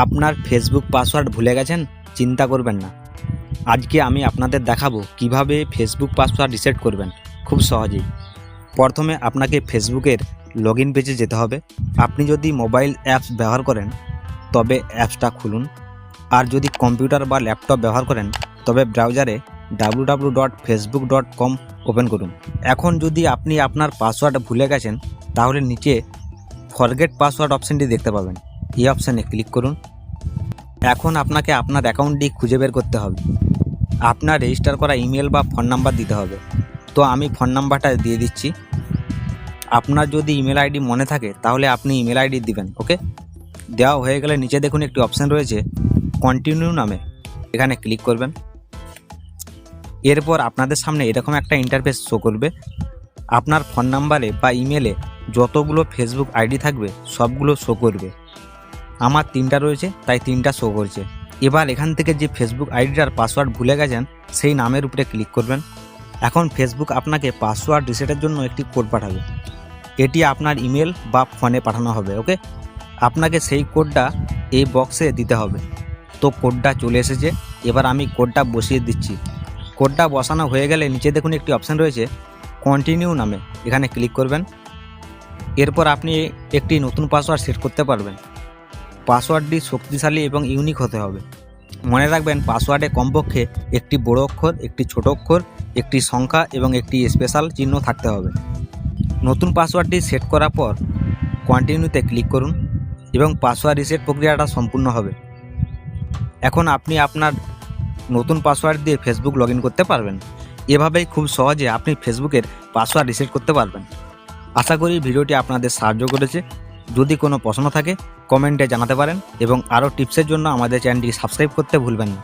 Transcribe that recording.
আপনার Facebook password ভুলে গেছেন? চিন্তা করবেন না। আজকে আমি আপনাদের দেখাবো কীভাবে ফেসবুক পাসওয়ার্ড রিসেট করবেন। খুব সহজেই। প্রথমে আপনাকে ফেসবুকের লগ ইন পেজে যেতে হবে। আপনি যদি মোবাইল অ্যাপস ব্যবহার করেন, তবে অ্যাপসটা খুলুন। আর যদি কম্পিউটার বা ল্যাপটপ ব্যবহার করেন, তবে ব্রাউজারে W W dot Facebook dot com open করুন। এখন যদি আপনি আপনার পাসওয়ার্ড ভুলে গেছেন, তাহলে নিচে ফরগেট পাসওয়ার্ড অপশানটি দেখতে পাবেন। এই অপশানে ক্লিক করুন। এখন আপনাকে আপনার অ্যাকাউন্টটি খুঁজে বের করতে হবে। আপনার রেজিস্টার করা ইমেল বা ফোন নাম্বার দিতে হবে। তো আমি ফোন নাম্বারটা দিয়ে দিচ্ছি। আপনার যদি ইমেল আইডি মনে থাকে, তাহলে আপনি ইমেল আইডি দিবেন ওকে দেওয়া হয়ে গেলে নিচে দেখুন একটি অপশান রয়েছে কন্টিনিউ নামে। এখানে ক্লিক করবেন। এরপর আপনাদের সামনে এরকম একটা ইন্টারফেস শো করবে। আপনার ফোন নাম্বারে বা ইমেলে যতগুলো ফেসবুক আইডি থাকবে, সবগুলো শো করবে। আমার তিনটা রয়েছে, তাই তিনটা শো করছে। এবার এখান থেকে যে ফেসবুক আইডিটার পাসওয়ার্ড ভুলে গেছেন, সেই নামের উপরে ক্লিক করবেন। এখন ফেসবুক আপনাকে পাসওয়ার্ড রিসেটের জন্য একটি কোড পাঠাবে। এটি আপনার ইমেল বা ফোনে পাঠানো হবে ওকে আপনাকে সেই কোডটা এই বক্সে দিতে হবে। তো কোডটা চলে এসেছে, এবার আমি কোডটা বসিয়ে দিচ্ছি। কোডটা বসানো হয়ে গেলে নিচে দেখুন একটি অপশান রয়েছে কন্টিনিউ নামে। এখানে ক্লিক করবেন। এরপর আপনি একটি নতুন পাসওয়ার্ড সেট করতে পারবেন। পাসওয়ার্ডটি শক্তিশালী এবং ইউনিক হতে হবে। মনে রাখবেন, পাসওয়ার্ডে কমপক্ষে একটি বড় অক্ষর, একটি ছোট অক্ষর, একটি সংখ্যা এবং একটি স্পেশাল চিহ্ন থাকতে হবে। নতুন পাসওয়ার্ডটি সেট করার পর কন্টিনিউতে ক্লিক করুন এবং পাসওয়ার্ড রিসেট প্রক্রিয়াটা সম্পূর্ণ হবে। এখন আপনি আপনার নতুন পাসওয়ার্ড দিয়ে ফেসবুক লগ করতে পারবেন। এভাবেই খুব সহজে আপনি ফেসবুকের পাসওয়ার্ড রিসেট করতে পারবেন। আশা করি ভিডিওটি আপনাদের সাহায্য করেছে। যদি কোনো প্রশ্ন থাকে কমেন্টে জানাতে পারেন এবং আরও টিপসের জন্য আমাদের চ্যানেলটি সাবস্ক্রাইব করতে ভুলবেন না।